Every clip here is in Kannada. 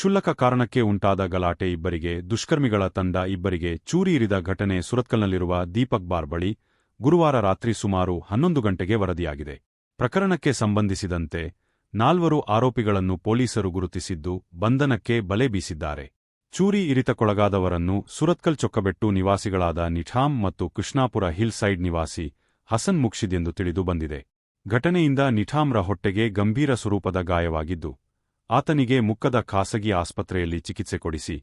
ಕ್ಷುಲ್ಲಕ ಕಾರಣಕ್ಕೆ ಉಂಟಾದ ಗಲಾಟೆ ಇಬ್ಬರಿಗೆ, ದುಷ್ಕರ್ಮಿಗಳ ತಂಡ ಇಬ್ಬರಿಗೆ ಚೂರಿ ಇರಿದ ಘಟನೆ ಸುರತ್ಕಲ್ನಲ್ಲಿರುವ ದೀಪಕ್ ಬಾರ್ ಬಳಿ ಗುರುವಾರ ರಾತ್ರಿ ಸುಮಾರು ಹನ್ನೊಂದು ಗಂಟೆಗೆ ವರದಿಯಾಗಿದೆ. ಪ್ರಕರಣಕ್ಕೆ ಸಂಬಂಧಿಸಿದಂತೆ ನಾಲ್ವರು ಆರೋಪಿಗಳನ್ನು ಪೊಲೀಸರು ಗುರುತಿಸಿದ್ದು ಬಂಧನಕ್ಕೆ ಬಲೆ ಬೀಸಿದ್ದಾರೆ. ಚೂರಿ ಇರಿತಕ್ಕೊಳಗಾದವರನ್ನು ಸುರತ್ಕಲ್ ಚೊಕ್ಕಬೆಟ್ಟು ನಿವಾಸಿಗಳಾದ ನಿಠಾಮ್ ಮತ್ತು ಕೃಷ್ಣಾಪುರ ಹಿಲ್ ಸೈಡ್ ನಿವಾಸಿ ಹಸನ್ ಮುಕ್ಷಿದ್ ಎಂದು ತಿಳಿದು ಬಂದಿದೆ. ಘಟನೆಯಿಂದ ನಿಠಾಮ್ರ ಹೊಟ್ಟೆಗೆ ಗಂಭೀರ ಸ್ವರೂಪದ ಗಾಯವಾಗಿದ್ದು ಆತನಿಗೆ ಮುಕ್ಕದ ಖಾಸಗಿ ಆಸ್ಪತ್ರೆಯಲ್ಲಿ ಚಿಕಿತ್ಸೆ ಕೊಡಿಸಿ,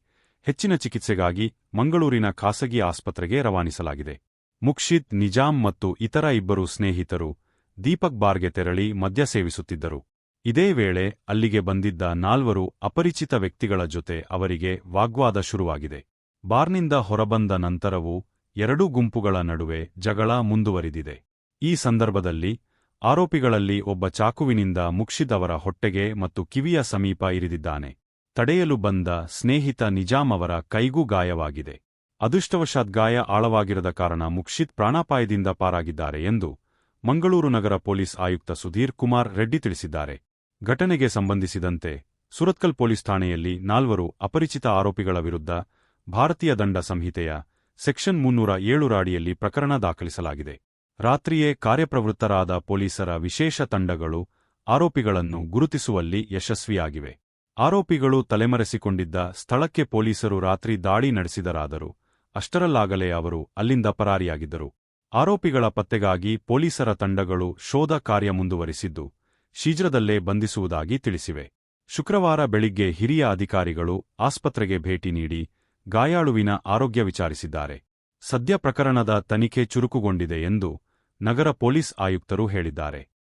ಹೆಚ್ಚಿನ ಚಿಕಿತ್ಸೆಗಾಗಿ ಮಂಗಳೂರಿನ ಖಾಸಗಿ ಆಸ್ಪತ್ರೆಗೆ ರವಾನಿಸಲಾಗಿದೆ. ಮುಕ್ಷಿದ್ ನಿಜಾಮ್ ಮತ್ತು ಇತರ ಇಬ್ಬರು ಸ್ನೇಹಿತರು ದೀಪಕ್ ಬಾರ್ಗೆ ತೆರಳಿ ಮದ್ಯ ಸೇವಿಸುತ್ತಿದ್ದರು. ಇದೇ ವೇಳೆ ಅಲ್ಲಿಗೆ ಬಂದಿದ್ದ ನಾಲ್ವರು ಅಪರಿಚಿತ ವ್ಯಕ್ತಿಗಳ ಜೊತೆ ಅವರಿಗೆ ವಾಗ್ವಾದ ಶುರುವಾಗಿದೆ. ಬಾರ್ನಿಂದ ಹೊರಬಂದ ನಂತರವೂ ಎರಡೂ ಗುಂಪುಗಳ ನಡುವೆ ಜಗಳ ಮುಂದುವರಿದಿದೆ. ಈ ಸಂದರ್ಭದಲ್ಲಿ ಆರೋಪಿಗಳಲ್ಲಿ ಒಬ್ಬ ಚಾಕುವಿನಿಂದ ಮುಕ್ಷಿದವರ ಹೊಟ್ಟೆಗೆ ಮತ್ತು ಕಿವಿಯ ಸಮೀಪ ಇರಿದಿದ್ದಾನೆ. ತಡೆಯಲು ಬಂದ ಸ್ನೇಹಿತ ನಿಜಾಮ್ ಅವರ ಕೈಗೂ ಗಾಯವಾಗಿದೆ. ಅದೃಷ್ಟವಶಾತ್ ಗಾಯ ಆಳವಾಗಿರದ ಕಾರಣ ಮುಕ್ಷಿದ್ ಪ್ರಾಣಾಪಾಯದಿಂದ ಪಾರಾಗಿದ್ದಾರೆ ಎಂದು ಮಂಗಳೂರು ನಗರ ಪೊಲೀಸ್ ಆಯುಕ್ತ ಸುಧೀರ್ ಕುಮಾರ್ ರೆಡ್ಡಿ ತಿಳಿಸಿದ್ದಾರೆ. ಘಟನೆಗೆ ಸಂಬಂಧಿಸಿದಂತೆ ಸುರತ್ಕಲ್ ಪೊಲೀಸ್ ಠಾಣೆಯಲ್ಲಿ ನಾಲ್ವರು ಅಪರಿಚಿತ ಆರೋಪಿಗಳ ವಿರುದ್ಧ ಭಾರತೀಯ ದಂಡ ಸಂಹಿತೆಯ ಸೆಕ್ಷನ್ ಮುನ್ನೂರ ಏಳು ರಾಡಿಯಲ್ಲಿ ಪ್ರಕರಣ ದಾಖಲಿಸಲಾಗಿದೆ. ರಾತ್ರಿಯೇ ಕಾರ್ಯಪ್ರವೃತ್ತರಾದ ಪೊಲೀಸರ ವಿಶೇಷ ತಂಡಗಳು ಆರೋಪಿಗಳನ್ನು ಗುರುತಿಸುವಲ್ಲಿ ಯಶಸ್ವಿಯಾಗಿವೆ. ಆರೋಪಿಗಳು ತಲೆಮರೆಸಿಕೊಂಡಿದ್ದ ಸ್ಥಳಕ್ಕೆ ಪೊಲೀಸರು ರಾತ್ರಿ ದಾಳಿ ನಡೆಸಿದರಾದರೂ ಅಷ್ಟರಲ್ಲಾಗಲೇ ಅವರು ಅಲ್ಲಿಂದ ಪರಾರಿಯಾಗಿದ್ದರು. ಆರೋಪಿಗಳ ಪತ್ತೆಗಾಗಿ ಪೊಲೀಸರ ತಂಡಗಳು ಶೋಧ ಕಾರ್ಯ ಮುಂದುವರಿಸಿದ್ದು ಶೀಘ್ರದಲ್ಲೇ ಬಂಧಿಸುವುದಾಗಿ ತಿಳಿಸಿವೆ. ಶುಕ್ರವಾರ ಬೆಳಿಗ್ಗೆ ಹಿರಿಯ ಅಧಿಕಾರಿಗಳು ಆಸ್ಪತ್ರೆಗೆ ಭೇಟಿ ನೀಡಿ ಗಾಯಾಳುವಿನ ಆರೋಗ್ಯ ವಿಚಾರಿಸಿದ್ದಾರೆ. ಸದ್ಯ ಪ್ರಕರಣದ ತನಿಖೆ ಚುರುಕುಗೊಂಡಿದೆ ಎಂದು ನಗರ ಪೊಲೀಸ್ ಆಯುಕ್ತರು ಹೇಳಿದ್ದಾರೆ.